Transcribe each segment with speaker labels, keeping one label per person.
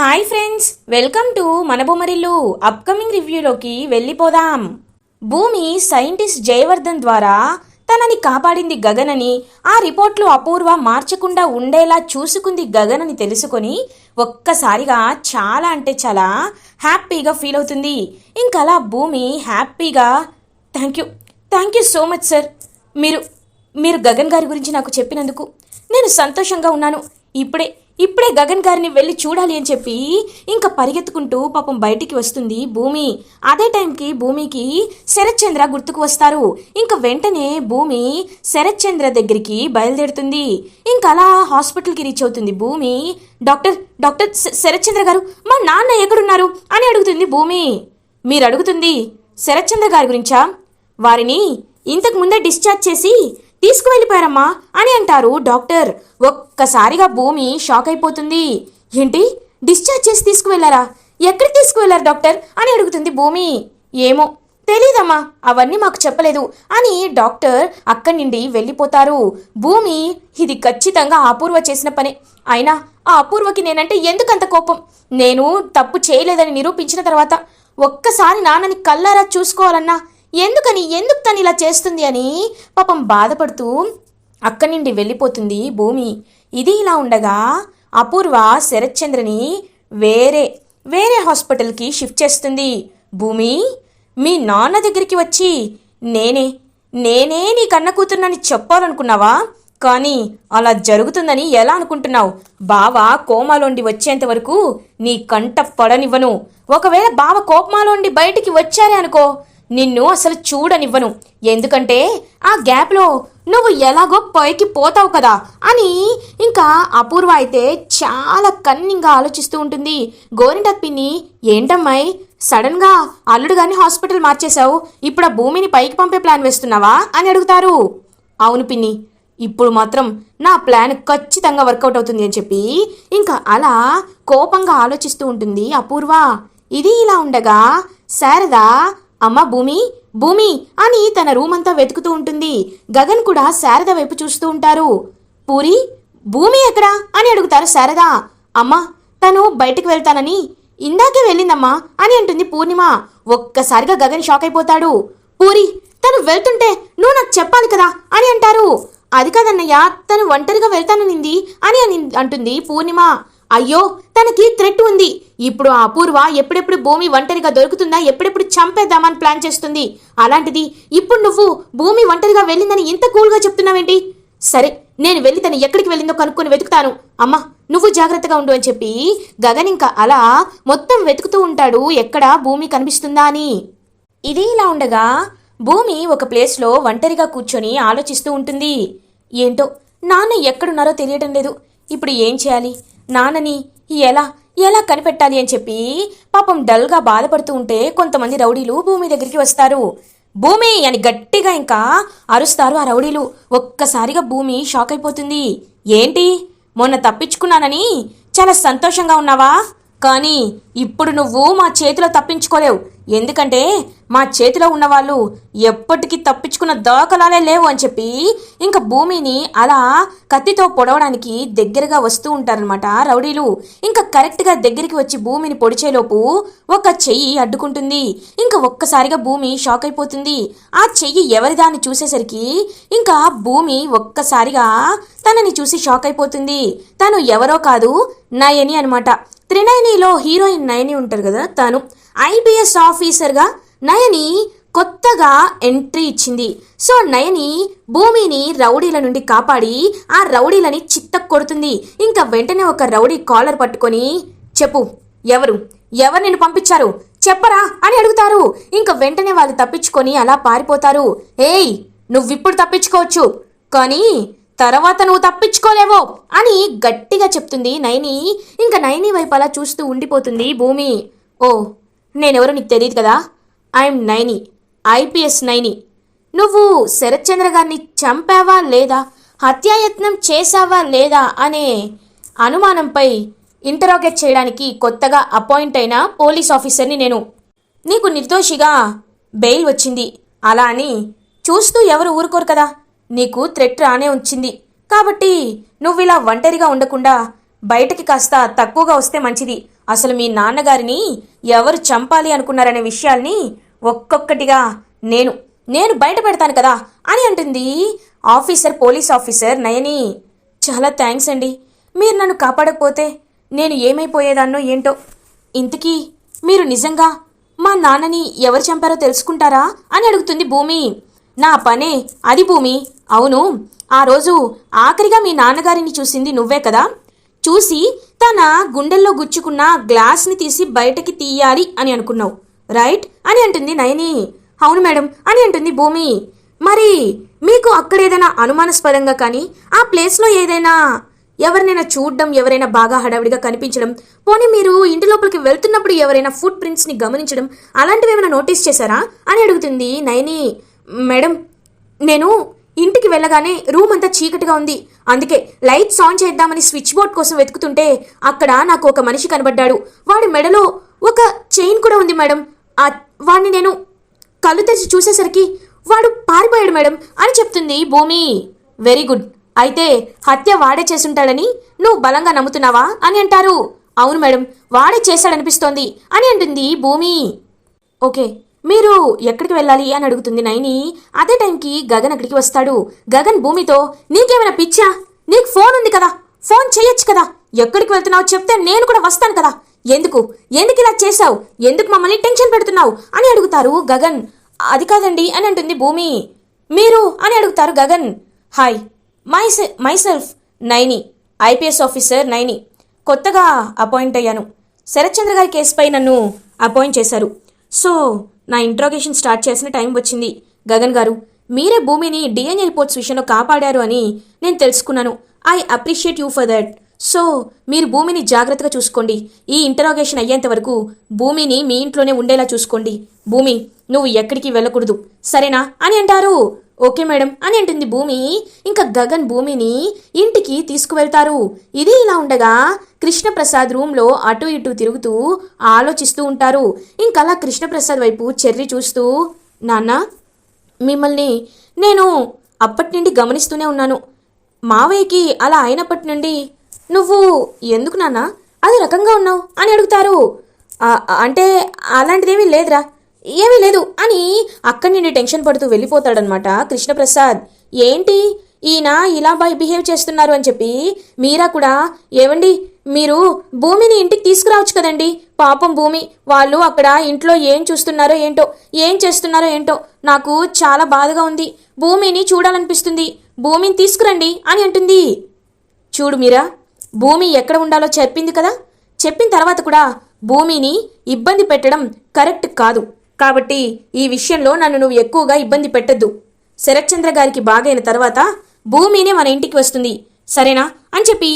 Speaker 1: Hi friends welcome to మన Bommarillu upcoming రివ్యూలోకి వెళ్ళిపోదాం. భూమి సైంటిస్ట్ జయవర్ధన్ ద్వారా తనని కాపాడింది గగనని ఆ రిపోర్ట్లు అపూర్వ మార్చకుండా ఉండేలా చూసుకుంది గగనని తెలుసుకొని ఒక్కసారిగా చాలా అంటే చాలా హ్యాపీగా ఫీల్ అవుతుంది. ఇంకలా భూమి హ్యాపీగా thank you thank you so much sir. మీరు మీరు గగన్ గారి గురించి నాకు చెప్పినందుకు నేను సంతోషంగా ఉన్నాను. ఇప్పుడే ఇప్పుడే గగన్ గారిని వెళ్ళి చూడాలి అని చెప్పి ఇంకా పరిగెత్తుకుంటూ పాపం బయటికి వస్తుంది భూమి. అదే టైంకి భూమికి శరత్చంద్ర గుర్తుకు వస్తారు. ఇంకా వెంటనే భూమి శరత్చంద్ర దగ్గరికి బయలుదేరుతుంది. ఇంకా అలా హాస్పిటల్కి రీచ్ అవుతుంది భూమి. డాక్టర్ డాక్టర్ శరత్చంద్ర గారు మా నాన్న ఎక్కడున్నారు? అని అడుగుతుంది భూమి. మీరు అడుగుతుంది శరత్చంద్ర గారి గురించా? వారిని ఇంతకు ముందే డిశ్చార్జ్ చేసి తీసుకువెళ్ళిపోయారమ్మా అని అంటారు డాక్టర్. ఒక్కసారిగా భూమి షాక్ అయిపోతుంది. ఏంటి? డిశ్చార్జ్ చేసి తీసుకువెళ్ళారా? ఎక్కడికి తీసుకువెళ్ళారు డాక్టర్? అని అడుగుతుంది భూమి. ఏమో తెలీదమ్మా అవన్నీ మాకు చెప్పలేదు అని డాక్టర్ అక్కడి నుండి వెళ్ళిపోతారు. భూమి ఇది ఖచ్చితంగా అపూర్వ చేసిన పనే. అయినా ఆ అపూర్వకి నేనంటే ఎందుకంత కోపం? నేను తప్పు చేయలేదని నిరూపించిన తర్వాత ఒక్కసారి నాన్నని కల్లారా చూసుకోవాలన్నా ఎందుకని? ఎందుకు తను ఇలా చేస్తుంది అని? పాపం బాధపడుతూ అక్కడి నుండి వెళ్ళిపోతుంది భూమి. ఇది ఇలా ఉండగా అపూర్వ శరత్చంద్రని వేరే వేరే హాస్పిటల్కి షిఫ్ట్ చేస్తుంది. భూమి మీ నాన్న దగ్గరికి వచ్చి నేనే నేనే నీ కన్న కూతురునని చెప్పాలనుకున్నావా? కానీ అలా జరుగుతుందని ఎలా అనుకుంటున్నావు? బావ కోమాలోండి వచ్చేంత వరకు నీ కంట పడనివ్వను. ఒకవేళ బావ కోపమాలోండి బయటికి వచ్చారే అనుకో నిన్ను అసలు చూడనివ్వను. ఎందుకంటే ఆ గ్యాప్లో నువ్వు ఎలాగో పైకి పోతావు కదా అని ఇంకా అపూర్వ అయితే చాలా కన్నింగా ఆలోచిస్తూ ఉంటుంది. గోరింటక్ పిన్ని ఏంటమ్మాయి సడన్గా అల్లుడు గాని హాస్పిటల్ మార్చేశావు. ఇప్పుడు ఆ భూమిని పైకి పంపే ప్లాన్ వేస్తున్నావా? అని అడుగుతారు. అవును పిన్ని ఇప్పుడు మాత్రం నా ప్లాన్ ఖచ్చితంగా వర్కౌట్ అవుతుంది అని చెప్పి ఇంకా అలా కోపంగా ఆలోచిస్తూ ఉంటుంది అపూర్వ. ఇది ఇలా ఉండగా శారద అమ్మ భూమి భూమి అని తన రూమ్ అంతా వెతుకుతూ ఉంటుంది. గగన్ కూడా శారద వైపు చూస్తూ ఉంటారు. పూరి భూమి ఎక్కడా? అని అడుగుతారు శారద. అమ్మ తను బయటకు వెళ్తానని. ఇందాకే వెళ్ళిందమ్మా అని అంటుంది పూర్ణిమ. ఒక్కసారిగా గగన్ షాక్ అయిపోతాడు. పూరి తను వెళ్తుంటే నువ్వు నాకు చెప్పాలి కదా అని అంటారు. అది కాదన్నయ్య తను ఒంటరిగా వెళ్తాననింది అని అని అంటుంది పూర్ణిమ. అయ్యో తనకి థ్రెట్ ఉంది. ఇప్పుడు ఆ అపూర్వ ఎప్పుడెప్పుడు భూమి ఒంటరిగా దొరుకుతుందా ఎప్పుడెప్పుడు చంపేద్దామని ప్లాన్ చేస్తుంది? అలాంటిది ఇప్పుడు నువ్వు భూమి ఒంటరిగా వెళ్ళిందని ఇంత కూల్గా చెప్తున్నావేంటి? సరే నేను వెళ్ళి తను ఎక్కడికి వెళ్ళిందో కనుక్కొని వెతుకుతాను. అమ్మా నువ్వు జాగ్రత్తగా ఉండు అని చెప్పి గగన్ ఇంకా అలా మొత్తం వెతుకుతూ ఉంటాడు. ఎక్కడ భూమి కనిపిస్తుందా అని. ఇది ఇలా ఉండగా భూమి ఒక ప్లేస్లో ఒంటరిగా కూర్చొని ఆలోచిస్తూ ఉంటుంది. ఏంటో నాన్న ఎక్కడున్నారో తెలియటం లేదు. ఇప్పుడు ఏం చేయాలి? నాన్నని ఎలా ఎలా కనిపెట్టాలి? అని చెప్పి పాపం డల్గా బాధపడుతూ ఉంటే కొంతమంది రౌడీలు భూమి దగ్గరికి వస్తారు. భూమి! అని గట్టిగా ఇంకా అరుస్తారు ఆ రౌడీలు. ఒక్కసారిగా భూమి షాక్ అయిపోతుంది. ఏంటి? మొన్న తప్పించుకున్నానని? చాలా సంతోషంగా ఉన్నావా? కానీ ఇప్పుడు నువ్వు మా చేతిలో తప్పించుకోలేవు. ఎందుకంటే మా చేతిలో ఉన్నవాళ్ళు ఎప్పటికీ తప్పించుకున్న దోకలాలే లేవు అని చెప్పి ఇంకా భూమిని అలా కత్తితో పొడవడానికి దగ్గరగా వస్తూ ఉంటారనమాట రౌడీలు. ఇంకా కరెక్ట్గా దగ్గరికి వచ్చి భూమిని పొడిచేలోపు ఒక చెయ్యి అడ్డుకుంటుంది. ఇంకా ఒక్కసారిగా భూమి షాక్ అయిపోతుంది. ఆ చెయ్యి ఎవరిదాన్ని చూసేసరికి ఇంకా భూమి ఒక్కసారిగా తనని చూసి షాక్ అయిపోతుంది. తను ఎవరో కాదు నయని అనమాట త్రినయనిలో హీరోయిన్ నయని ఉంటారు కదా తను. ఐపీఎస్ ఆఫీసర్గా నయని కొత్తగా ఎంట్రీ ఇచ్చింది. సో నయని భూమిని రౌడీల నుండి కాపాడి ఆ రౌడీలని చిత్త కొడుతుంది. ఇంకా వెంటనే ఒక రౌడీ కాలర్ పట్టుకొని చెప్పు ఎవరు? ఎవరు నిన్ను పంపించారు? చెప్పరా అని అడుగుతారు. ఇంకా వెంటనే వాళ్ళు తప్పించుకొని అలా పారిపోతారు. ఏయ్ నువ్విప్పుడు తప్పించుకోవచ్చు. కానీ తర్వాత నువ్వు తప్పించుకోలేవో అని గట్టిగా చెప్తుంది నయని. ఇంకా నయని వైపు అలా చూస్తూ ఉండిపోతుంది భూమి. ఓ నేనెవరో నీకు తెలియదు కదా? ఐఎమ్ నైని. ఐపీఎస్ నైని. నువ్వు శరత్చంద్ర గారిని చంపావా లేదా? హత్యాయత్నం చేశావా లేదా అనే అనుమానంపై ఇంటరోగేట్ చేయడానికి కొత్తగా అపాయింట్ అయిన పోలీస్ ఆఫీసర్ని నేను. నీకు నిర్దోషిగా బెయిల్ వచ్చింది. అలా అని చూస్తూ ఎవరు ఊరుకోరు కదా? నీకు థ్రెట్ రానే ఉంచింది. కాబట్టి నువ్వు ఇలా ఒంటరిగా ఉండకుండా బయటకి కాస్త తక్కువగా వస్తే మంచిది. అసలు మీ నాన్నగారిని ఎవరు చంపాలి అనుకున్నారనే విషయాల్ని ఒక్కొక్కటిగా నేను నేను బయట పెడతాను కదా అని అంటుంది ఆఫీసర్ పోలీస్ ఆఫీసర్ నయని. చాలా థ్యాంక్స్ అండి. మీరు నన్ను కాపాడకపోతే నేను ఏమైపోయేదాన్నో ఏంటో. ఇంతకీ మీరు నిజంగా మా నాన్నని ఎవరు చంపారో తెలుసుకుంటారా అని అడుగుతుంది భూమి. నా పనే అది భూమి. అవును ఆ రోజు ఆఖరిగా మీ నాన్నగారిని చూసింది నువ్వే కదా. చూసి తన గుండెల్లో గుచ్చుకున్న గ్లాస్ని తీసి బయటకి తీయాలి అని అనుకున్నావు. రైట్? అని అంటుంది నయని. అవును మేడం అని అంటుంది భూమి. మరి మీకు అక్కడ ఏదైనా అనుమానాస్పదంగా కానీ ఆ ప్లేస్లో ఏదైనా ఎవరినైనా చూడడం ఎవరైనా బాగా హడావిడిగా కనిపించడం పోనీ మీరు ఇంటి లోపలికి వెళ్తున్నప్పుడు ఎవరైనా ఫుట్ ప్రింట్స్ని గమనించడం అలాంటివి ఏమైనా నోటీస్ చేశారా? అని అడుగుతుంది నయని. మేడం నేను ఇంటికి వెళ్ళగానే రూమ్ అంతా చీకటిగా ఉంది. అందుకే లైట్స్ ఆన్ చేద్దామని స్విచ్ బోర్డ్ కోసం వెతుకుతుంటే అక్కడ నాకు ఒక మనిషి కనబడ్డాడు. వాడి మెడలో ఒక చైన్ కూడా ఉంది మేడం. వాడిని నేను కళ్ళు తెరిచి చూసేసరికి వాడు పారిపోయాడు మేడం అని చెప్తుంది భూమి. Very good. అయితే హత్య వాడే చేసుంటాడని నువ్వు బలంగా నమ్ముతున్నావా అని అంటారు. అవును మేడం వాడే చేశాడనిపిస్తోంది అని అంటుంది భూమి. ఓకే. మీరు ఎక్కడికి వెళ్ళాలి అని అడుగుతుంది నైని. అదే టైంకి గగన్ అక్కడికి వస్తాడు. గగన్ భూమితో నీకేమైనా పిచ్చా? నీకు ఫోన్ ఉంది కదా? ఫోన్ చేయొచ్చు కదా? ఎక్కడికి వెళ్తున్నావు చెప్తే నేను కూడా వస్తాను కదా? ఎందుకు? ఎందుకు ఇలా చేశావు? ఎందుకు మమ్మల్ని టెన్షన్ పెడుతున్నావు? అని అడుగుతారు గగన్. అది కాదండి అని అంటుంది భూమి. మీరు అని అడుగుతారు Gagan. Hi my myself Naini. IPS officer Naini. కొత్తగా అపాయింట్ అయ్యాను. శరత్చంద్ర గారి కేసుపై నన్ను అపాయింట్ చేశారు. సో నా ఇంట్రోగేషన్ స్టార్ట్ చేసిన టైం వచ్చింది. గగన్ గారు మీరే భూమిని డిఎన్ఏ రిపోర్ట్స్ విషయంలో కాపాడారు అని నేను తెలుసుకున్నాను. I appreciate you for that so మీరు భూమిని జాగ్రత్తగా చూసుకోండి. ఈ ఇంటరోగేషన్ అయ్యేంత వరకు భూమిని మీ ఇంట్లోనే ఉండేలా చూసుకోండి. భూమి నువ్వు ఎక్కడికి వెళ్ళకూడదు. సరేనా? అని అంటారు. ఓకే మేడం అని అంటుంది భూమి. ఇంకా గగన్ భూమిని ఇంటికి తీసుకువెళ్తారు. ఇది ఇలా ఉండగా కృష్ణప్రసాద్ రూమ్లో అటు ఇటు తిరుగుతూ ఆలోచిస్తూ ఉంటారు. ఇంకలా కృష్ణప్రసాద్ వైపు చెర్రి చూస్తూ నాన్న మిమ్మల్ని నేను అప్పటి నుండి గమనిస్తూనే ఉన్నాను. మావయ్యకి అలా అయినప్పటి నుండి నువ్వు ఎందుకు నాన్న? అది రకంగా ఉన్నావు అని అడుగుతారు. అంటే అలాంటిదేమీ లేదురా. ఏమీ లేదు. అని అక్కడి నుండి టెన్షన్ పడుతూ వెళ్ళిపోతాడనమాట కృష్ణప్రసాద్. ఏంటి? ఈయన ఇలా బాయ్ బిహేవ్ చేస్తున్నారు అని చెప్పి మీరా కూడా ఏమండి మీరు భూమిని ఇంటికి తీసుకురావచ్చు కదండి. పాపం భూమి. వాళ్ళు అక్కడ ఇంట్లో ఏం చూస్తున్నారో ఏంటో ఏం చేస్తున్నారో ఏంటో నాకు చాలా బాధగా ఉంది. భూమిని చూడాలనిపిస్తుంది. భూమిని తీసుకురండి అని అంటుంది. చూడు మీరా భూమి ఎక్కడ ఉండాలో చెప్పింది కదా. చెప్పిన తర్వాత కూడా భూమిని ఇబ్బంది పెట్టడం కరెక్ట్ కాదు. కాబట్టి ఈ విషయంలో నన్ను నువ్వు ఎక్కువగా ఇబ్బంది పెట్టద్దు. శరత్చంద్ర గారికి బాగైన తర్వాత భూమినే మన ఇంటికి వస్తుంది. సరేనా? అని చెప్పి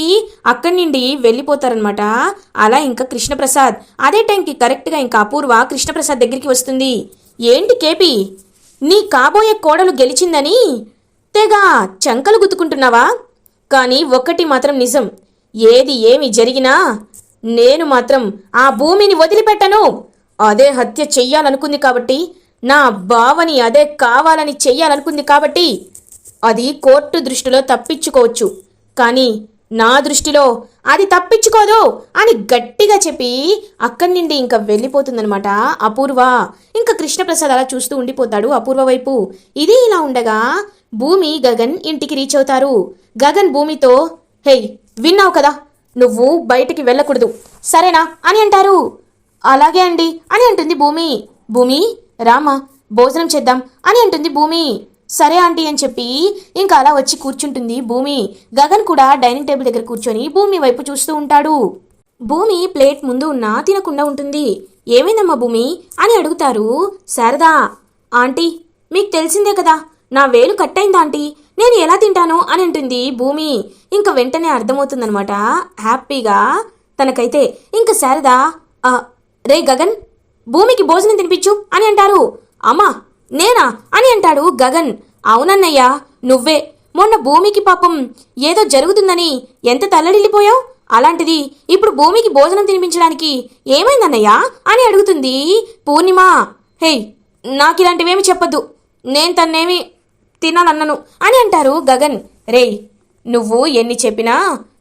Speaker 1: అక్కడి నుండి వెళ్ళిపోతారనమాట అలా ఇంకా కృష్ణప్రసాద్. అదే టైంకి కరెక్ట్గా ఇంకా అపూర్వ కృష్ణప్రసాద్ దగ్గరికి వస్తుంది. ఏంటి కేపీ? నీ కాబోయే కోడలు గెలిచిందని తెగ చంకలు గుద్దుకుంటున్నావా? కానీ ఒక్కటి మాత్రం నిజం. ఏది ఏమి జరిగినా నేను మాత్రం ఆ భూమిని వదిలిపెట్టను. అదే హత్య చెయ్యాలనుకుంది కాబట్టి నా బావని అదే కావాలని చెయ్యాలనుకుంది కాబట్టి అది కోర్టు దృష్టిలో తప్పించుకోవచ్చు. కానీ నా దృష్టిలో అది తప్పించుకోదు అని గట్టిగా చెప్పి అక్కడి నుండి ఇంకా వెళ్ళిపోతుందనమాట అపూర్వ. ఇంకా కృష్ణప్రసాద్ అలా చూస్తూ ఉండిపోతాడు అపూర్వ వైపు. ఇది ఇలా ఉండగా భూమి గగన్ ఇంటికి రీచ్ అవుతారు. గగన్ భూమితో హేయ్ విన్నావు కదా నువ్వు బయటికి వెళ్ళకూడదు. సరేనా? అని అంటారు. అలాగే అండి అని అంటుంది భూమి. భూమి రామా భోజనం చేద్దాం అని అంటుంది భూమి. సరే ఆంటీ అని చెప్పి ఇంకా అలా వచ్చి కూర్చుంటుంది భూమి. గగన్ కూడా డైనింగ్ టేబుల్ దగ్గర కూర్చొని భూమి వైపు చూస్తూ ఉంటాడు. భూమి ప్లేట్ ముందు ఉన్నా తినకుండా ఉంటుంది. ఏమైందమ్మా భూమి? అని అడుగుతారు శారదా. ఆంటీ మీకు తెలిసిందే కదా నా వేలు కట్ అయింది ఆంటీ? నేను ఎలా తింటాను? అని అంటుంది భూమి. ఇంకా వెంటనే అర్థమవుతుందనమాట హ్యాపీగా తనకైతే. ఇంకా శారదా "ఆ, రే గగన్ భూమికి భోజనం తినిపించు అని అంటారు. అమ్మా నేనా అని అంటాడు గగన్. అవునన్నయ్యా నువ్వే. మొన్న భూమికి పాపం ఏదో జరుగుతుందని ఎంత తల్లడిల్లిపోయావు? అలాంటిది ఇప్పుడు భూమికి భోజనం తినిపించడానికి ఏమైందన్నయ్యా అని అడుగుతుంది పూర్ణిమ. హేయ్ నాకు ఇలాంటివేమి చెప్పద్దు. నేను తన్నేమి తినాలన్నను అని అంటారు గగన్. రేయ్ నువ్వు ఎన్ని చెప్పినా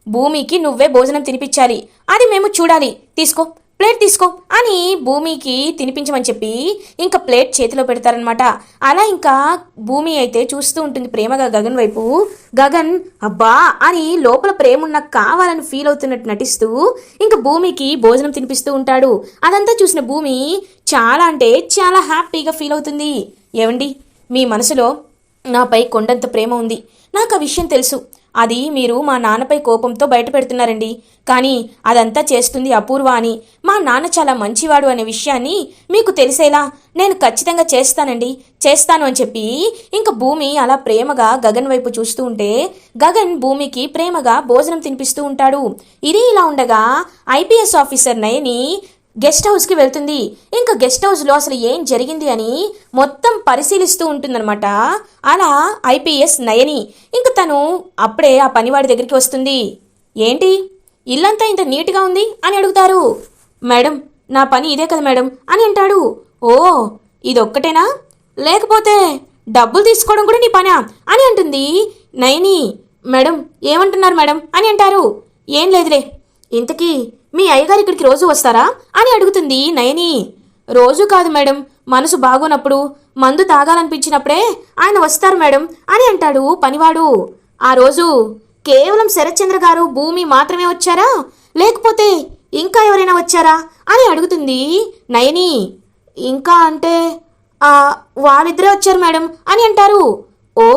Speaker 1: భూమికి నువ్వే భోజనం తినిపించాలి. అది మేము చూడాలి. తీసుకో. ప్లేట్ తీసుకో అని భూమికి తినిపించమని చెప్పి ఇంకా ప్లేట్ చేతిలో పెడతారనమాట అలా ఇంకా భూమి అయితే చూస్తూ ఉంటుంది ప్రేమగా గగన్ వైపు. గగన్ అబ్బా అని లోపల ప్రేమ ఉన్న కావాలని ఫీల్ అవుతున్నట్టు నటిస్తూ ఇంకా భూమికి భోజనం తినిపిస్తూ ఉంటాడు. అదంతా చూసిన భూమి చాలా అంటే చాలా హ్యాపీగా ఫీల్ అవుతుంది. ఏమండి మీ మనసులో నాపై కొండంత ప్రేమ ఉంది. నాకు ఆ విషయం తెలుసు. అది మీరు మా నాన్నపై కోపంతో బయటపెడుతున్నారండి. కానీ అదంతా చేస్తుంది అపూర్వ అని. మా నాన్న చాలా మంచివాడు అనే విషయాన్ని మీకు తెలిసేలా నేను ఖచ్చితంగా చేస్తానండి. చేస్తాను అని చెప్పి ఇంకా భూమి అలా ప్రేమగా గగన్ వైపు చూస్తూ ఉంటే గగన్ భూమికి ప్రేమగా భోజనం తినిపిస్తూ ఉంటాడు. ఇది ఇలా ఉండగా ఐపీఎస్ ఆఫీసర్ నయని గెస్ట్ హౌస్కి వెళ్తుంది. ఇంకా గెస్ట్ హౌస్లో అసలు ఏం జరిగింది అని మొత్తం పరిశీలిస్తూ ఉంటుందన్నమాట. అలా ఐపీఎస్ నయని ఇంక తను అప్పుడే ఆ పనివాడి దగ్గరికి వస్తుంది. ఏంటి? ఇల్లంతా ఇంత నీట్గా ఉంది అని అడుగుతారు. మేడం నా పని ఇదే కదా మేడం అని అంటాడు. ఓ ఇదొక్కటేనా? లేకపోతే డబ్బులు తీసుకోవడం కూడా నీ పనా? అని అంటుంది నయని. మేడం ఏమంటున్నారు మేడం? అని అంటారు. ఏం లేదులే. ఇంతకీ మీ అయ్యగారు ఇక్కడికి రోజు వస్తారా? అని అడుగుతుంది నయని. రోజు కాదు మేడం మనసు బాగోనప్పుడు మందు తాగాలనిపించినప్పుడే ఆయన వస్తారు మేడం అని అంటాడు పనివాడు. ఆ రోజు కేవలం శరత్చంద్ర గారు భూమి మాత్రమే వచ్చారా? లేకపోతే ఇంకా ఎవరైనా వచ్చారా? అని అడుగుతుంది నయని. ఇంకా అంటే "ఆ, వాళ్ళిద్దరే వచ్చారు మేడం అని అంటారు. ఓ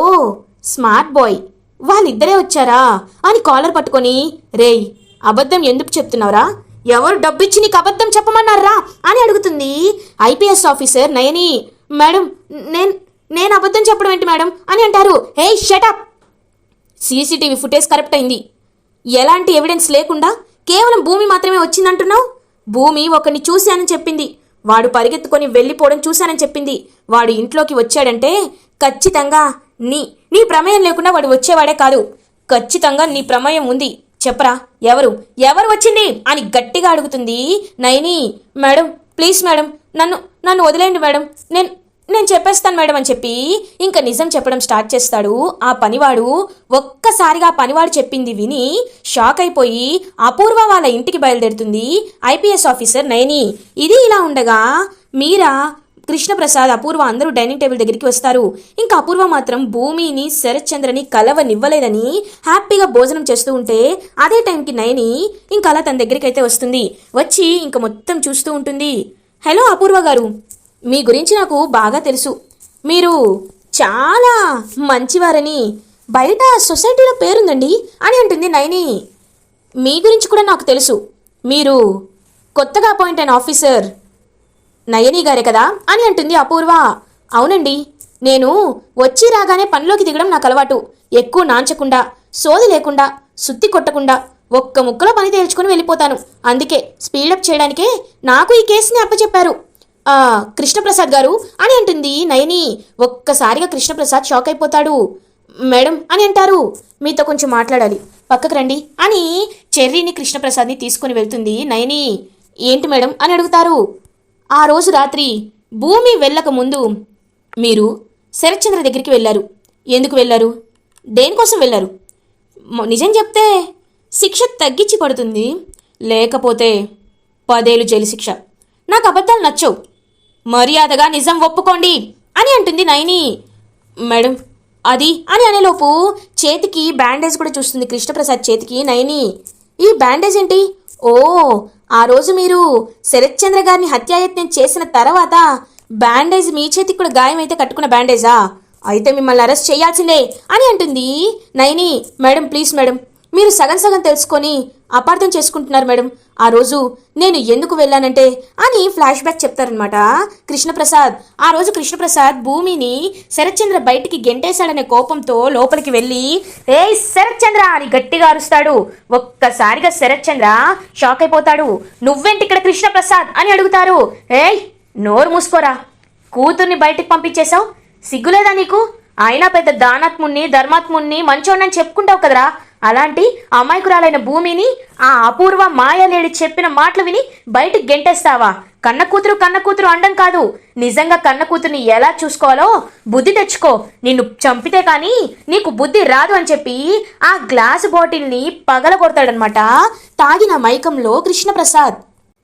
Speaker 1: స్మార్ట్ బాయ్ వాళ్ళిద్దరే వచ్చారా? అని కాలర్ పట్టుకొని రేయ్ అబద్ధం ఎందుకు చెప్తున్నావురా? ఎవరు డబ్బిచ్చి నీకు అబద్ధం చెప్పమన్నారా అని అడుగుతుంది ఐపీఎస్ ఆఫీసర్ నయని. మేడం నేను నేను అబద్ధం చెప్పడం ఏంటి మేడం? అని అంటారు. Hey shut up CCTV footage correct అయింది. ఎలాంటి ఎవిడెన్స్ లేకుండా కేవలం భూమి మాత్రమే వచ్చిందంటున్నావు? భూమి ఒకరిని చూశానని చెప్పింది. వాడు పరిగెత్తుకొని వెళ్ళిపోవడం చూశానని చెప్పింది. వాడు ఇంట్లోకి వచ్చాడంటే ఖచ్చితంగా నీ నీ ప్రమేయం లేకుండా వాడు వచ్చేవాడే కాదు. ఖచ్చితంగా నీ ప్రమేయం ఉంది. చెప్పరా ఎవరు? ఎవరు వచ్చింది? అని గట్టిగా అడుగుతుంది నయని మేడం ప్లీజ్ మేడం నన్ను నన్ను వదిలేయండి మేడం. నేను నేను చెప్పేస్తాను మేడం అని చెప్పి ఇంకా నిజం చెప్పడం స్టార్ట్ చేస్తాడు. ఆ పనివాడు ఒక్కసారిగా పనివాడు చెప్పింది విని షాక్ అయిపోయి అపూర్వ వాళ్ళ ఇంటికి బయలుదేరుతుంది ఐపీఎస్ ఆఫీసర్ నయని ఇది ఇలా ఉండగా మీరా కృష్ణప్రసాద్ అపూర్వ అందరూ డైనింగ్ టేబుల్ దగ్గరికి వస్తారు. ఇంకా అపూర్వ మాత్రం భూమిని శరత్చంద్రని కలవనివ్వలేదని హ్యాపీగా భోజనం చేస్తూ ఉంటే అదే టైంకి నయని ఇంకా అలా తన దగ్గరికి అయితే వస్తుంది. వచ్చి ఇంకా మొత్తం చూస్తూ ఉంటుంది. హలో అపూర్వ గారు మీ గురించి నాకు బాగా తెలుసు. మీరు చాలా మంచివారని బయట సొసైటీలో పేరుందండి అని అంటుంది నయని. మీ గురించి కూడా నాకు తెలుసు. మీరు కొత్తగా అపాయింట్ అయిన ఆఫీసర్ నయని గారే కదా? అని అంటుంది అపూర్వ. అవునండి. నేను వచ్చి రాగానే పనిలోకి దిగడం నాకు అలవాటు. ఎక్కువ నాంచకుండా సోది లేకుండా సుత్తి కొట్టకుండా ఒక్క ముక్కలో పని తేల్చుకుని వెళ్ళిపోతాను. అందుకే స్పీడప్ చేయడానికే నాకు ఈ కేసుని అప్పచెప్పారు. కృష్ణప్రసాద్ గారు అని అంటుంది నయని. ఒక్కసారిగా కృష్ణప్రసాద్ షాక్ అయిపోతాడు. మేడం అని అంటారు. మీతో కొంచెం మాట్లాడాలి. పక్కకు రండి అని చెర్రీని కృష్ణప్రసాద్ని తీసుకుని వెళ్తుంది నయని. ఏంటి మేడం అని అడుగుతారు. ఆ రోజు రాత్రి భూమి వెళ్ళక ముందు మీరు శరత్చంద్ర దగ్గరికి వెళ్ళారు. ఎందుకు వెళ్ళారు? దేనికోసం వెళ్ళారు? నిజం చెప్తే శిక్ష తగ్గించి పడుతుంది. లేకపోతే పదేళ్ళు జైలు శిక్ష. నాకు అబద్ధాలు నచ్చవు. మర్యాదగా నిజం ఒప్పుకోండి అని అంటుంది నైని. మేడం అది అని అనేలోపు చేతికి బ్యాండేజ్ కూడా చూస్తుంది కృష్ణప్రసాద్ చేతికి నయని ఈ బ్యాండేజ్ ఏంటి? ఓ ఆ రోజు మీరు శరత్చంద్ర గారిని హత్యాయత్నం చేసిన తర్వాత బ్యాండేజ్ మీ చేతికి కూడా గాయం అయితే కట్టుకున్న బ్యాండేజా? అయితే మిమ్మల్ని అరెస్ట్ చేయాల్సిందే అని అంటుంది. నైని మేడం ప్లీజ్ మేడం మీరు సగం సగం తెలుసుకొని అపార్థం చేసుకుంటున్నారు మేడం. ఆ రోజు నేను ఎందుకు వెళ్ళానంటే అని ఫ్లాష్ బ్యాక్ చెప్తారనమాట కృష్ణప్రసాద్. ఆ రోజు కృష్ణప్రసాద్ భూమిని శరత్చంద్ర బయటికి గెంటేశాడనే కోపంతో లోపలికి వెళ్ళి ఏ శరత్చంద్ర! అని గట్టిగా అరుస్తాడు. ఒక్కసారిగా శరత్చంద్ర షాక్ అయిపోతాడు. నువ్వేంటి ఇక్కడ కృష్ణప్రసాద్? అని అడుగుతారు. ఏయ్ నోరు మూసుకోరా. కూతుర్ని బయటికి పంపించేశావు? సిగ్గులేదా నీకు? అయినా పెద్ద దానాత్ముణ్ణి ధర్మాత్ముణ్ణి మంచోడని చెప్పుకుంటావు కదరా. అలాంటి అమాయకురాలైన భూమిని ఆ అపూర్వ మాయలేడి చెప్పిన మాటలు విని బయటికి గెంటేస్తావా? కన్న కూతురు కన్న కూతురు అండం కాదు. నిజంగా కన్న కూతురుని ఎలా చూసుకోవాలో బుద్ధి తెచ్చుకో. నిన్ను చంపితే కానీ నీకు బుద్ధి రాదు అని చెప్పి ఆ గ్లాస్ బాటిల్ని పగలగొడతాడనమాట తాగిన మైకంలో కృష్ణప్రసాద్.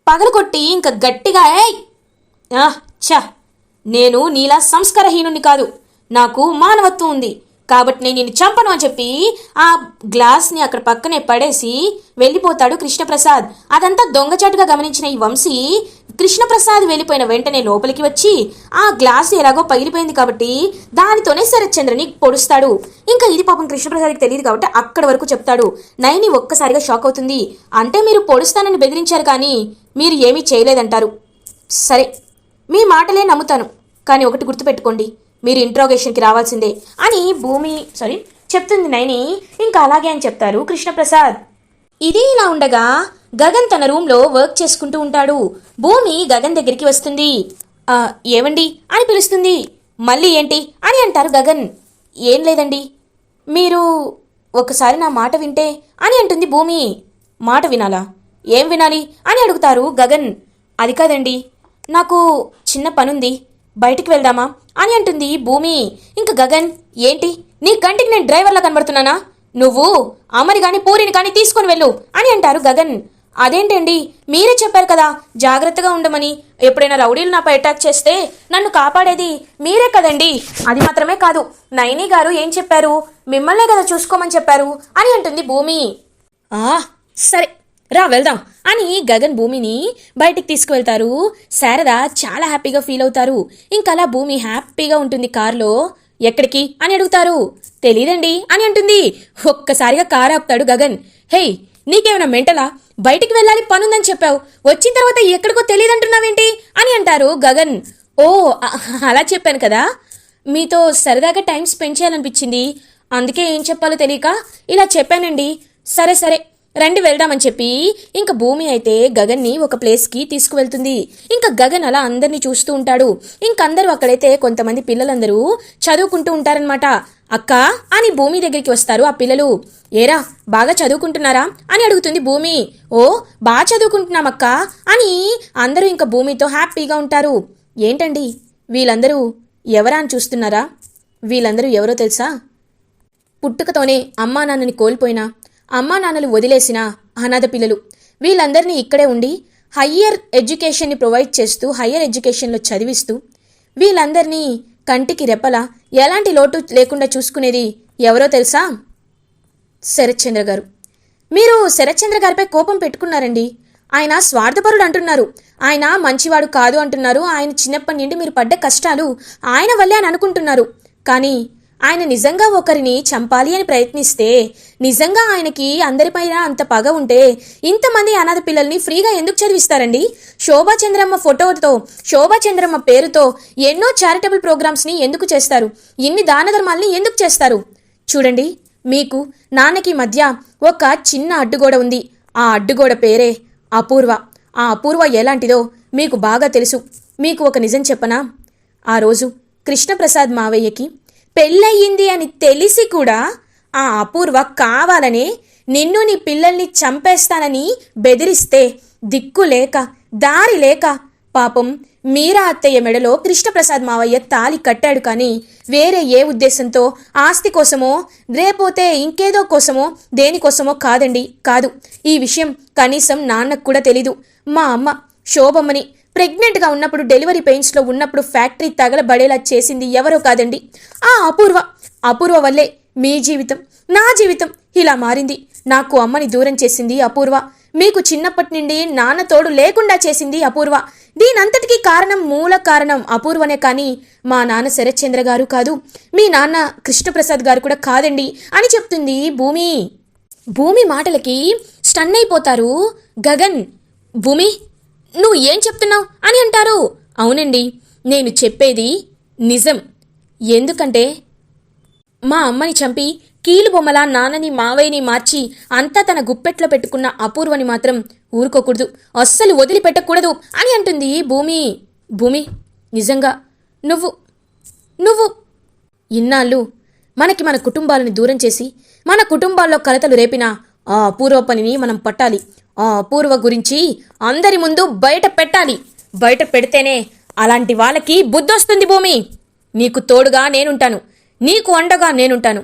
Speaker 1: పగలగొట్టి ఇంకా గట్టిగా ఏయ్! ఛ! నేను నీలా సంస్కారహీనుని కాదు. నాకు మానవత్వం ఉంది. కాబట్టి నేను నిన్ను చంపను అని చెప్పి ఆ గ్లాస్ని అక్కడ పక్కనే పడేసి వెళ్ళిపోతాడు కృష్ణప్రసాద్. అదంతా దొంగచాటుగా గమనించిన ఈ వంశీ కృష్ణప్రసాద్ వెళ్ళిపోయిన వెంటనే లోపలికి వచ్చి ఆ గ్లాస్ ఎలాగో పగిలిపోయింది కాబట్టి దానితోనే శరత్చంద్రని పొడుస్తాడు. ఇంకా ఇది పాపం కృష్ణప్రసాద్కి తెలియదు కాబట్టి అక్కడ వరకు చెప్తాడు. నైని ఒక్కసారిగా షాక్ అవుతుంది. అంటే మీరు పొడుస్తానని బెదిరించారు కానీ మీరు ఏమీ చేయలేదంటారు. సరే మీ మాటలే నమ్ముతాను. కానీ ఒకటి గుర్తుపెట్టుకోండి. మీరు ఇంట్రోగేషన్కి రావాల్సిందే అని భూమి సారీ చెప్తుంది నైని. ఇంకా అలాగే అని చెప్తారు కృష్ణప్రసాద్. ఇది ఇలా ఉండగా గగన్ తన రూమ్లో వర్క్ చేసుకుంటూ ఉంటాడు. భూమి గగన్ దగ్గరికి వస్తుంది. ఏవండి? అని పిలుస్తుంది. మళ్ళీ ఏంటి? అని అంటారు గగన్. ఏం లేదండి. మీరు ఒకసారి నా మాట వింటే? అని అంటుంది భూమి. మాట వినాలా? ఏం వినాలి? అని అడుగుతారు గగన్. అది కాదండి. నాకు చిన్న పనుంది. బయటికి వెళ్దామా? అని అంటుంది భూమి. ఇంక గగన్ ఏంటి? నీ కంటికి నేను డ్రైవర్లా కనబడుతున్నానా? నువ్వు అమరి కానీ పూరిని కానీ తీసుకొని వెళ్ళు అని అంటారు గగన్. అదేంటండి? మీరే చెప్పారు కదా జాగ్రత్తగా ఉండమని. ఎప్పుడైనా రౌడీలు నాపై అటాక్ చేస్తే నన్ను కాపాడేది మీరే కదండి. అది మాత్రమే కాదు నైని గారు ఏం చెప్పారు? మిమ్మల్నే కదా చూసుకోమని చెప్పారు అని అంటుంది భూమి. ఆ సరే. రా వెళ్దాం. అని గగన్ భూమిని బయటికి తీసుకువెళ్తారు. శారద చాలా హ్యాపీగా ఫీల్ అవుతారు. ఇంకలా భూమి హ్యాపీగా ఉంటుంది కారులో. ఎక్కడికి? అని అడుగుతారు. తెలీదండి అని అంటుంది. ఒక్కసారిగా కారు ఆపుతాడు గగన్. హేయ్ నీకేమైనా మెంటలా? బయటికి వెళ్ళాలి పనుందని చెప్పావు. వచ్చిన తర్వాత ఎక్కడికో తెలియదంటున్నావేంటి అని అంటారు గగన్. ఓ అలా చెప్పాను కదా. మీతో సరదాగా టైం స్పెండ్ చేయాలనిపించింది. అందుకే ఏం చెప్పాలో తెలియక ఇలా చెప్పానండి. సరే సరే. రండి వెళ్దామని చెప్పి ఇంకా భూమి అయితే గగన్ని ఒక ప్లేస్కి తీసుకువెళ్తుంది. ఇంకా గగన్ అలా అందరినీ చూస్తూ ఉంటాడు. ఇంకందరూ అక్కడైతే కొంతమంది పిల్లలందరూ చదువుకుంటూ ఉంటారనమాట అక్క అని భూమి దగ్గరికి వస్తారు ఆ పిల్లలు. ఏరా బాగా చదువుకుంటున్నారా? అని అడుగుతుంది భూమి. ఓ బాగా చదువుకుంటున్నామక్క అని అందరూ ఇంకా భూమితో హ్యాపీగా ఉంటారు. ఏంటండి? వీళ్ళందరూ ఎవరా అని చూస్తున్నారా? వీళ్ళందరూ ఎవరో తెలుసా? పుట్టుకతోనే అమ్మా నాన్నని కోల్పోయినా అమ్మా నాన్నలు వదిలేసిన అనాథ పిల్లలు. వీళ్ళందరినీ ఇక్కడే ఉండి హయ్యర్ ఎడ్యుకేషన్ని ప్రొవైడ్ చేస్తూ హయ్యర్ ఎడ్యుకేషన్లో చదివిస్తూ వీళ్ళందరినీ కంటికి రెపల ఎలాంటి లోటు లేకుండా చూసుకునేది ఎవరో తెలుసా? శరత్చంద్ర గారు. మీరు శరత్చంద్ర గారిపై కోపం పెట్టుకున్నారండి. ఆయన స్వార్థపరుడు అంటున్నారు. ఆయన మంచివాడు కాదు అంటున్నారు. ఆయన చిన్నప్పటి నుండి మీరు పడ్డ కష్టాలు ఆయన వల్లే అని అనుకుంటున్నారు. కానీ ఆయన నిజంగా ఒకరిని చంపాలి అని ప్రయత్నిస్తే నిజంగా ఆయనకి అందరిపైన అంత పగ ఉంటే ఇంతమంది అనాథ పిల్లల్ని ఫ్రీగా ఎందుకు చదివిస్తారండి? శోభా చంద్రమ్మ ఫోటోతో శోభా చంద్రమ్మ పేరుతో ఎన్నో చారిటబుల్ ప్రోగ్రామ్స్ని ఎందుకు చేస్తారు? ఇన్ని దాన ధర్మాల్ని ఎందుకు చేస్తారు? చూడండి మీకు నాన్నకి మధ్య ఒక చిన్న అడ్డుగోడ ఉంది. ఆ అడ్డుగోడ పేరే అపూర్వ. ఆ అపూర్వ ఎలాంటిదో మీకు బాగా తెలుసు. మీకు ఒక నిజం చెప్పనా? ఆ రోజు కృష్ణప్రసాద్ మావయ్యకి పెళ్ళయింది అని తెలిసి కూడా ఆ అపూర్వ కావాలనే నిన్ను నీ పిల్లల్ని చంపేస్తానని బెదిరిస్తే దిక్కు లేక దారి లేక పాపం మీరా అత్తయ్య మెడలో కృష్ణప్రసాద్ మావయ్య తాలి కట్టాడు కానీ వేరే ఏ ఉద్దేశంతో ఆస్తి కోసమో రేపోతే ఇంకేదో కోసమో దేనికోసమో కాదండి కాదు. ఈ విషయం కనీసం నాన్నకు కూడా తెలీదు. మా అమ్మ శోభమ్మని ప్రెగ్నెంట్గా ఉన్నప్పుడు డెలివరీ పెయిన్స్లో ఉన్నప్పుడు ఫ్యాక్టరీ తగలబడేలా చేసింది ఎవరో కాదండి. ఆ అపూర్వ. అపూర్వ వల్లే మీ జీవితం నా జీవితం ఇలా మారింది. నాకు అమ్మని దూరం చేసింది అపూర్వ. మీకు చిన్నప్పటి నుండి నాన్న తోడు లేకుండా చేసింది అపూర్వ. దీనంతటికీ కారణం మూల కారణం అపూర్వనే కానీ మా నాన్న శరత్చంద్ర గారు కాదు. మీ నాన్న కృష్ణప్రసాద్ గారు కూడా కాదండి అని చెప్తుంది భూమి. భూమి మాటలకి స్టన్ అయిపోతారు గగన్. భూమి నువ్వు ఏం చెప్తున్నావు అని అంటారు. అవునండి నేను చెప్పేది నిజం. ఎందుకంటే మా అమ్మని చంపి కీలుబొమ్మలా నాన్నని మావయ్యని మార్చి అంతా తన గుప్పెట్లో పెట్టుకున్న అపూర్వని మాత్రం ఊరుకోకూడదు. అస్సలు వదిలిపెట్టకూడదు అని అంటుంది భూమి. భూమి నిజంగా నువ్వు నువ్వు ఇన్నాళ్ళు మనకి మన కుటుంబాలను దూరం చేసి మన కుటుంబాల్లో కలతలు రేపిన ఆ అపూర్వ పనిని మనం పట్టాలి. ఆ అపూర్వ గురించి అందరి ముందు బయట పెట్టాలి. బయట పెడితేనే అలాంటి వాళ్ళకి బుద్ధొస్తుంది భూమి. నీకు తోడుగా నేనుంటాను. నీకు అండగా నేనుంటాను.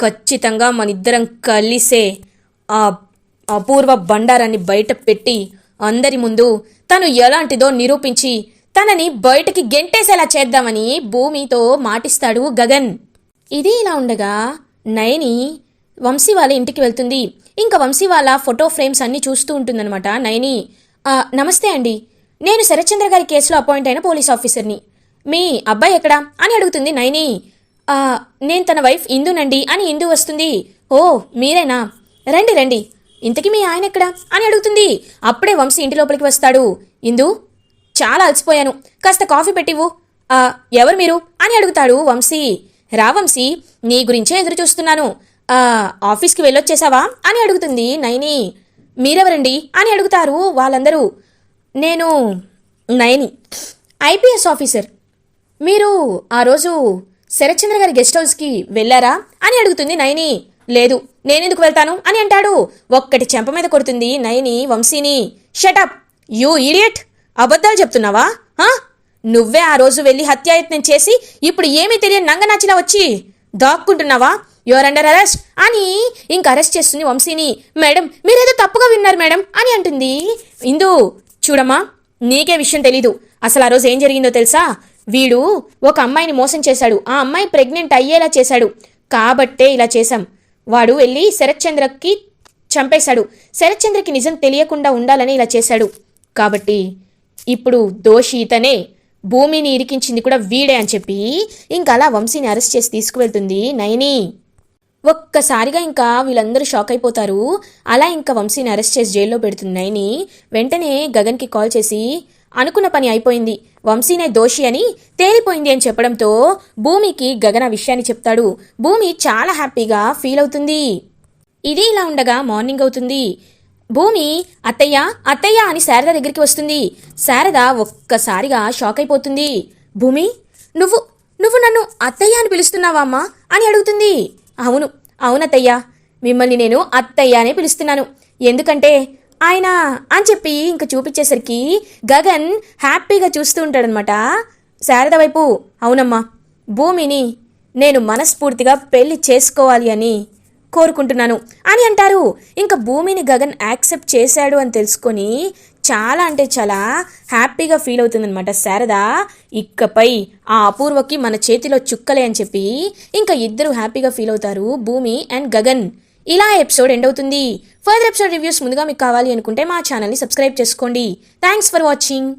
Speaker 1: ఖచ్చితంగా మనిద్దరం కలిసే ఆ అపూర్వ బండారాన్ని బయట పెట్టి అందరి ముందు తను ఎలాంటిదో నిరూపించి తనని బయటికి గెంటేసేలా చేద్దామని భూమితో మాటిస్తాడు గగన్. ఇది ఇలా ఉండగా నయని వంశీ వాళ్ళ ఇంటికి వెళ్తుంది. ఇంకా వంశీ వాళ్ళ ఫోటో ఫ్రేమ్స్ అన్నీ చూస్తూ ఉంటుందన్నమాట. నయని నమస్తే అండి. నేను శరత్చంద్ర గారి కేసులో అపాయింట్ అయిన పోలీస్ ఆఫీసర్ని. మీ అబ్బాయి ఎక్కడా? అని అడుగుతుంది నయని. నేను తన వైఫ్ ఇందునండి అని ఇందు వస్తుంది. ఓ మీరేనా? రండి రండి. ఇంతకీ మీ ఆయన ఎక్కడా? అని అడుగుతుంది. అప్పుడే వంశీ ఇంటి లోపలికి వస్తాడు. ఇందు చాలా అలసిపోయాను. కాస్త కాఫీ పెట్టివు ఎవరు మీరు? అని అడుగుతాడు వంశీ. రా వంశీ నీ గురించే ఎదురు చూస్తున్నాను ఆఫీస్కి వెళ్ళొచ్చేసావా? అని అడుగుతుంది నైని. మీరెవరండి? అని అడుగుతారు వాళ్ళందరూ. నేను నయని ఐపీఎస్ ఆఫీసర్. మీరు ఆ రోజు శరత్చంద్ర గారి గెస్ట్ హౌస్కి వెళ్ళారా? అని అడుగుతుంది నయని. లేదు నేనెందుకు వెళ్తాను? అని అంటాడు. ఒక్కటి చెంప మీద కొడుతుంది నయని వంశీని. షటప్ యూ ఈడియట్ అబద్ధాలు చెప్తున్నావా? నువ్వే ఆ రోజు వెళ్ళి హత్యాయత్నం చేసి ఇప్పుడు ఏమీ తెలియని నంగనాచిలా వచ్చి దాక్కుంటున్నావా? యువర్ అండర్ అరెస్ట్ అని ఇంక అరెస్ట్ చేస్తుంది వంశీని. మేడం మీరేదో తప్పుగా విన్నారు మేడం అని అంటుంది. ఇందు చూడమ్మా నీకే విషయం తెలీదు. అసలు ఆ రోజు ఏం జరిగిందో తెలుసా? వీడు ఒక అమ్మాయిని మోసం చేశాడు. ఆ అమ్మాయి ప్రెగ్నెంట్ అయ్యేలా చేశాడు. కాబట్టే ఇలా చేశాం. వాడు వెళ్ళి శరత్చంద్రకి చంపేశాడు. శరత్చంద్రకి నిజం తెలియకుండా ఉండాలని ఇలా చేశాడు. కాబట్టి ఇప్పుడు దోషి ఇతనే భూమిని ఇరికించింది కూడా వీడే అని చెప్పి ఇంకా అలా వంశీని అరెస్ట్ చేసి తీసుకువెళ్తుంది నయని. ఒక్కసారిగా ఇంకా వీళ్ళందరూ షాక్ అయిపోతారు. అలా ఇంకా వంశీని అరెస్ట్ చేసి జైల్లో పెడుతుంది నైని. వెంటనే గగన్కి కాల్ చేసి అనుకున్న పని అయిపోయింది. వంశీనే దోషి అని తేలిపోయింది అని చెప్పడంతో భూమికి గగన విషయాన్ని చెప్తాడు. భూమి చాలా హ్యాపీగా ఫీల్ అవుతుంది. ఇది ఇలా ఉండగా మార్నింగ్ అవుతుంది. భూమి అత్తయ్య అత్తయ్య అని శారద దగ్గరికి వస్తుంది. శారద ఒక్కసారిగా షాక్ అయిపోతుంది. భూమి నువ్వు నువ్వు నన్ను అత్తయ్య అని పిలుస్తున్నావా అమ్మా? అని అడుగుతుంది. అవును అవునత్తయ్య. మిమ్మల్ని నేను అత్తయ్య అనే పిలుస్తున్నాను. ఎందుకంటే ఆయన అని చెప్పి ఇంక చూపించేసరికి గగన్ హ్యాపీగా చూస్తూ ఉంటాడనమాట. శారద వైపు అవునమ్మా భూమిని నేను మనస్ఫూర్తిగా పెళ్ళి చేసుకోవాలి అని కోరుకుంటున్నాను. అని అంటారు. ఇంకా భూమిని గగన్ యాక్సెప్ట్ చేశాడు అని తెలుసుకొని చాలా అంటే చాలా హ్యాపీగా ఫీల్ అవుతుందన్నమాట. శారద ఇకపై ఆ అపూర్వకి మన చేతిలో చుక్కలే అని చెప్పి ఇంకా ఇద్దరు హ్యాపీగా ఫీల్ అవుతారు. భూమి అండ్ గగన్. ఇలా ఎపిసోడ్ ఎండ్ అవుతుంది. ఫర్దర్ ఎపిసోడ్ రివ్యూస్ ముందుగా మీకు కావాలి అనుకుంటే మా ఛానల్ని సబ్స్క్రైబ్ చేసుకోండి. Thanks for watching.